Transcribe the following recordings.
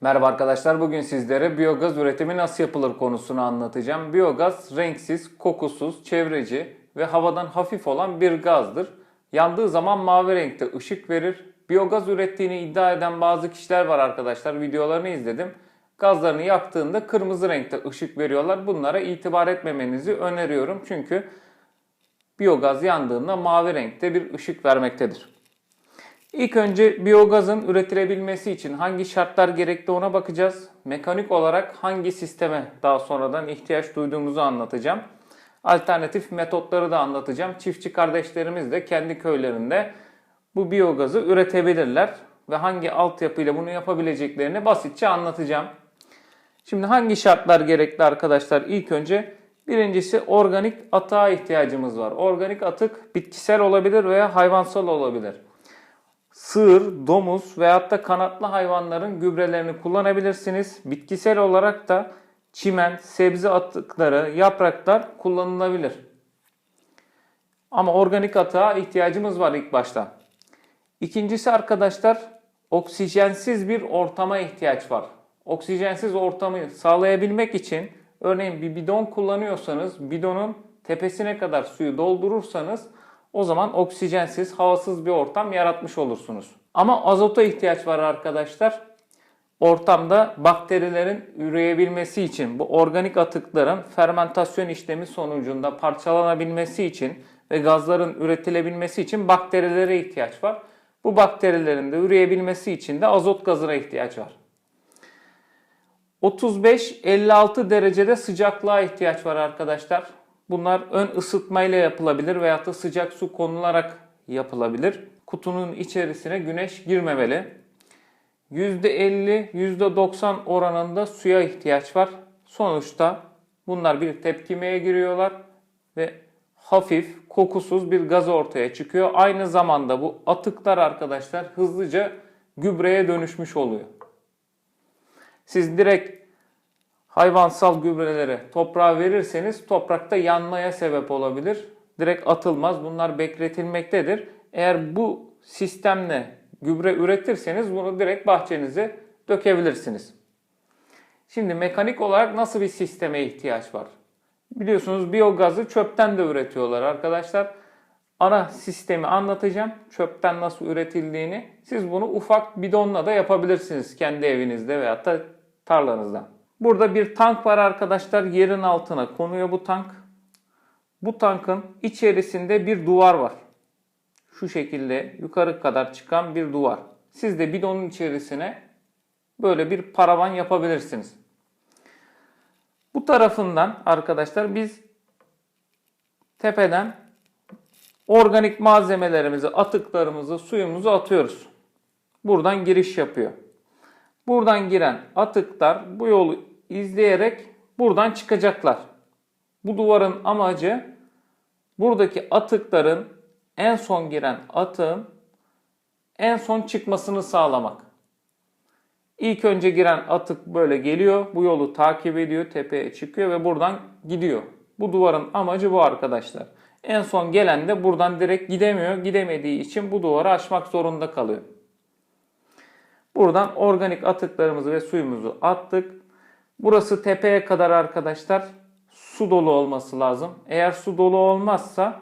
Merhaba arkadaşlar. Bugün sizlere biyogaz üretimi nasıl yapılır konusunu anlatacağım. Biyogaz renksiz, kokusuz, çevreci ve havadan hafif olan bir gazdır. Yandığı zaman mavi renkte ışık verir. Biyogaz ürettiğini iddia eden bazı kişiler var arkadaşlar. Videolarını izledim. Gazlarını yaktığında kırmızı renkte ışık veriyorlar. Bunlara itibar etmemenizi öneriyorum. Çünkü biyogaz yandığında mavi renkte bir ışık vermektedir. İlk önce biyogazın üretilebilmesi için hangi şartlar gerekli ona bakacağız. Mekanik olarak hangi sisteme daha sonradan ihtiyaç duyduğumuzu anlatacağım. Alternatif metotları da anlatacağım. Çiftçi kardeşlerimiz de kendi köylerinde bu biyogazı üretebilirler ve hangi altyapıyla bunu yapabileceklerini basitçe anlatacağım. Şimdi hangi şartlar gerekli arkadaşlar? İlk önce birincisi organik atığa ihtiyacımız var. Organik atık bitkisel olabilir veya hayvansal olabilir sığır, domuz veyahut da kanatlı hayvanların gübrelerini kullanabilirsiniz. Bitkisel olarak da çimen, sebze atıkları, yapraklar kullanılabilir. Ama organik atığa ihtiyacımız var ilk başta. İkincisi arkadaşlar oksijensiz bir ortama ihtiyaç var. Oksijensiz ortamı sağlayabilmek için örneğin bir bidon kullanıyorsanız bidonun tepesine kadar suyu doldurursanız o zaman oksijensiz, havasız bir ortam yaratmış olursunuz. Ama azota ihtiyaç var arkadaşlar. Ortamda bakterilerin üreyebilmesi için, bu organik atıkların fermentasyon işlemi sonucunda parçalanabilmesi için ve gazların üretilebilmesi için bakterilere ihtiyaç var. Bu bakterilerin de üreyebilmesi için de azot gazına ihtiyaç var. 35-56 derecede sıcaklığa ihtiyaç var arkadaşlar. Bunlar ön ısıtmayla yapılabilir veyahut da sıcak su konularak yapılabilir. Kutunun içerisine güneş girmemeli. %50, %90 oranında suya ihtiyaç var. Sonuçta bunlar bir tepkimeye giriyorlar ve hafif, kokusuz bir gaz ortaya çıkıyor. Aynı zamanda bu atıklar arkadaşlar hızlıca gübreye dönüşmüş oluyor. Siz direkt hayvansal gübreleri toprağa verirseniz toprakta yanmaya sebep olabilir. Direkt atılmaz. Bunlar bekletilmektedir. Eğer bu sistemle gübre üretirseniz bunu direkt bahçenize dökebilirsiniz. Şimdi mekanik olarak nasıl bir sisteme ihtiyaç var? Biliyorsunuz biyogazı çöpten de üretiyorlar arkadaşlar. Ana sistemi anlatacağım. Çöpten nasıl üretildiğini. Siz bunu ufak bidonla da yapabilirsiniz kendi evinizde veyahut da tarlanızda. Burada bir tank var arkadaşlar. Yerin altına konuyor bu tank. Bu tankın içerisinde bir duvar var. Şu şekilde yukarı kadar çıkan bir duvar. Siz de bidonun içerisine böyle bir paravan yapabilirsiniz. Bu tarafından arkadaşlar biz tepeden organik malzemelerimizi, atıklarımızı, suyumuzu atıyoruz. Buradan giriş yapıyor. Buradan giren atıklar bu yolu izleyerek buradan çıkacaklar. Bu duvarın amacı buradaki atıkların en son giren atığın en son çıkmasını sağlamak. İlk önce giren atık böyle geliyor, bu yolu takip ediyor, tepeye çıkıyor ve buradan gidiyor. Bu duvarın amacı bu arkadaşlar. En son gelen de buradan direkt gidemiyor. Gidemediği için bu duvarı aşmak zorunda kalıyor. Buradan organik atıklarımızı ve suyumuzu attık. Burası tepeye kadar arkadaşlar su dolu olması lazım. Eğer su dolu olmazsa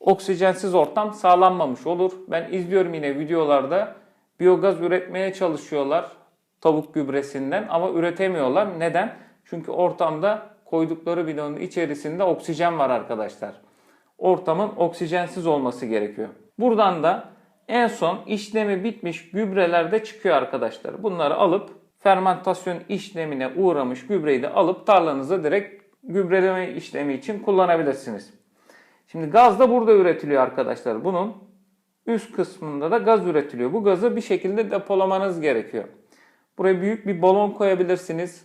oksijensiz ortam sağlanmamış olur. Ben izliyorum yine videolarda biyogaz üretmeye çalışıyorlar tavuk gübresinden ama üretemiyorlar. Neden? Çünkü ortamda koydukları bidonun içerisinde oksijen var arkadaşlar. Ortamın oksijensiz olması gerekiyor. Buradan da en son işlemi bitmiş gübreler de çıkıyor arkadaşlar. Bunları alıp fermentasyon işlemine uğramış gübreyi de alıp tarlanıza direkt gübreleme işlemi için kullanabilirsiniz. Şimdi gaz da burada üretiliyor arkadaşlar. Bunun üst kısmında da gaz üretiliyor. Bu gazı bir şekilde depolamanız gerekiyor. Buraya büyük bir balon koyabilirsiniz.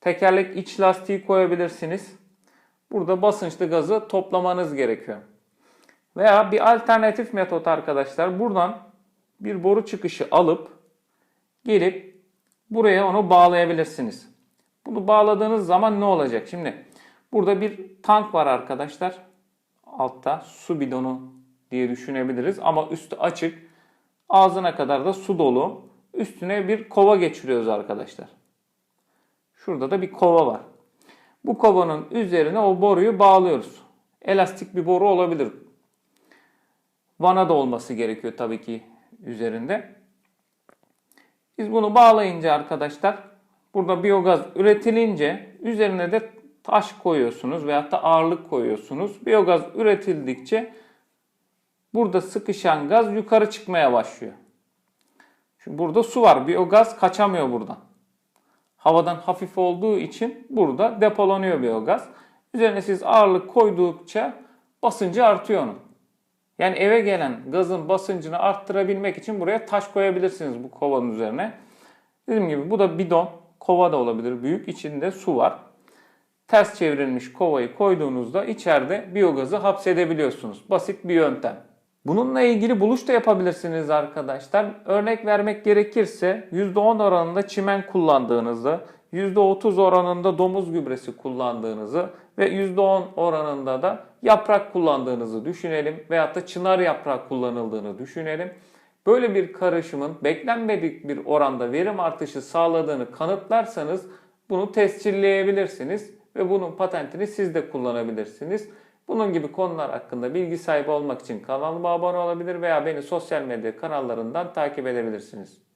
Tekerlek iç lastiği koyabilirsiniz. Burada basınçlı gazı toplamanız gerekiyor. Veya bir alternatif metot arkadaşlar. Buradan bir boru çıkışı alıp gelip buraya onu bağlayabilirsiniz. Bunu bağladığınız zaman ne olacak? Şimdi burada bir tank var arkadaşlar. Altta su bidonu diye düşünebiliriz ama üstü açık. Ağzına kadar da su dolu. Üstüne bir kova geçiriyoruz arkadaşlar. Şurada da bir kova var. Bu kovanın üzerine o boruyu bağlıyoruz. Elastik bir boru olabilir. Vana da olması gerekiyor tabii ki üzerinde. Biz bunu bağlayınca arkadaşlar burada biyogaz üretilince üzerine de taş koyuyorsunuz veyahut da ağırlık koyuyorsunuz. Biyogaz üretildikçe burada sıkışan gaz yukarı çıkmaya başlıyor. Şimdi burada su var. Biyogaz kaçamıyor buradan. Havadan hafif olduğu için burada depolanıyor biyogaz. Üzerine siz ağırlık koydukça basıncı artıyor onun. Yani eve gelen gazın basıncını arttırabilmek için buraya taş koyabilirsiniz bu kovanın üzerine. Dediğim gibi bu da bidon, kova da olabilir. Büyük içinde su var. Ters çevrilmiş kovayı koyduğunuzda içeride biyogazı hapsedebiliyorsunuz. Basit bir yöntem. Bununla ilgili buluş da yapabilirsiniz arkadaşlar. Örnek vermek gerekirse %10 oranında çimen kullandığınızı, %30 oranında domuz gübresi kullandığınızı ve %10 oranında da yaprak kullandığınızı düşünelim veyahut da çınar yaprağı kullanıldığını düşünelim. Böyle bir karışımın beklenmedik bir oranda verim artışı sağladığını kanıtlarsanız bunu tescilleyebilirsiniz ve bunun patentini siz de kullanabilirsiniz. Bunun gibi konular hakkında bilgi sahibi olmak için kanalıma abone olabilir veya beni sosyal medya kanallarından takip edebilirsiniz.